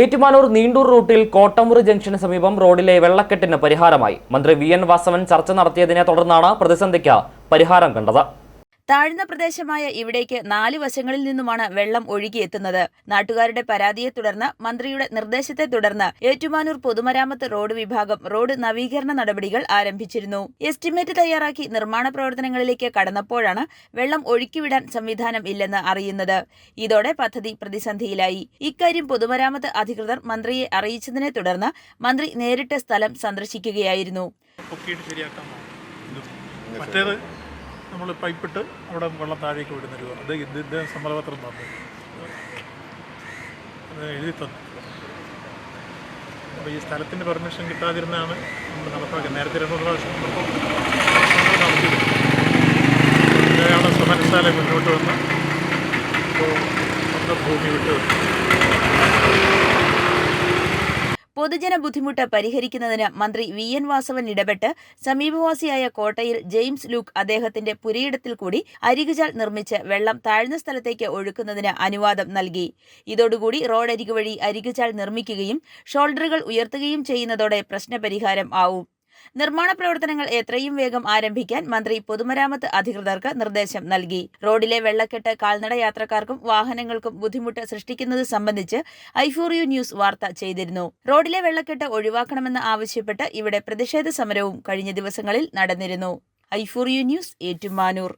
ഏറ്റുമാനൂർ നീണ്ടൂർ റൂട്ടിൽ കോട്ടമുറി ജംഗ്ഷന് സമീപം റോഡിലെ വെള്ളക്കെട്ടിന് പരിഹാരമായി. മന്ത്രി വി എൻ വാസവൻ ചർച്ച നടത്തിയതിനെ തുടർന്നാണ് പ്രതിസന്ധിക്ക് പരിഹാരം കണ്ടത്. താഴ്ന്ന പ്രദേശമായ ഇവിടേക്ക് നാല് വശങ്ങളിൽ നിന്നുമാണ് വെള്ളം ഒഴുകിയെത്തുന്നത്. നാട്ടുകാരുടെ പരാതിയെ തുടർന്ന് മന്ത്രിയുടെ നിർദ്ദേശത്തെ തുടർന്ന് ഏറ്റുമാനൂർ പൊതുമരാമത്ത് റോഡ് വിഭാഗം റോഡ് നവീകരണ നടപടികൾ ആരംഭിച്ചിരുന്നു. എസ്റ്റിമേറ്റ് തയ്യാറാക്കി നിർമ്മാണ പ്രവർത്തനങ്ങളിലേക്ക് കടന്നപ്പോഴാണ് വെള്ളം ഒഴുക്കിവിടാൻ സംവിധാനം ഇല്ലെന്ന് അറിയുന്നത്. ഇതോടെ പദ്ധതി പ്രതിസന്ധിയിലായി. ഇക്കാര്യം പൊതുമരാമത്ത് അധികൃതർ മന്ത്രിയെ അറിയിച്ചതിനെ തുടർന്ന് മന്ത്രി നേരിട്ട് സ്ഥലം സന്ദർശിക്കുകയായിരുന്നു. നമ്മൾ പൈപ്പിട്ട് അവിടെ വെള്ളം താഴേക്ക് വിടുന്ന രൂപ അത് ഇതിന്റെ സമ്മതപത്രം തന്നു. അത് എഴുതി തന്നു. അപ്പോൾ ഈ സ്ഥലത്തിന്റെ പെർമിഷൻ കിട്ടാതിരുന്നാണ് നമ്മൾ നടപ്പാക്കിയത്. നേരത്തെ രണ്ട് മൂന്ന് പ്രാവശ്യം നടത്തിയത് അങ്ങനെയാണ് സമരശാല മുന്നോട്ട് വന്ന്. ഇപ്പോൾ സ്വന്തം ഭൂമി വിട്ടു. പൊതുജന ബുദ്ധിമുട്ട് പരിഹരിക്കുന്നതിന് മന്ത്രി വി എൻ വാസവൻ ഇടപെട്ട് സമീപവാസിയായ കോട്ടയിൽ ജെയിംസ് ലൂക്ക് അദ്ദേഹത്തിന്റെ പുരയിടത്തിൽ കൂടി അരികുചാൽ നിർമ്മിച്ച് വെള്ളം താഴ്ന്ന സ്ഥലത്തേക്ക് ഒഴുക്കുന്നതിന് അനുവാദം നൽകി. ഇതോടുകൂടി റോഡരികു വഴി അരികുചാൽ നിർമ്മിക്കുകയും ഷോൾഡറുകൾ ഉയർത്തുകയും ചെയ്യുന്നതോടെ പ്രശ്നപരിഹാരം ആവും. നിർമ്മാണ പ്രവർത്തനങ്ങൾ എത്രയും വേഗം ആരംഭിക്കാൻ മന്ത്രി പൊതുമരാമത്ത് അധികൃതർക്ക് നിർദ്ദേശം നൽകി. റോഡിലെ വെള്ളക്കെട്ട് കാൽനട യാത്രക്കാർക്കും വാഹനങ്ങൾക്കും ബുദ്ധിമുട്ട് സൃഷ്ടിക്കുന്നത് സംബന്ധിച്ച് ഐഫോറിയു ന്യൂസ് വാർത്ത ചെയ്തിരുന്നു. റോഡിലെ വെള്ളക്കെട്ട് ഒഴിവാക്കണമെന്ന് ആവശ്യപ്പെട്ട് ഇവിടെ പ്രതിഷേധ സമരവും കഴിഞ്ഞ ദിവസങ്ങളിൽ നടന്നിരുന്നു. ഐഫോറിയു ന്യൂസ് ഏറ്റുമാനൂർ.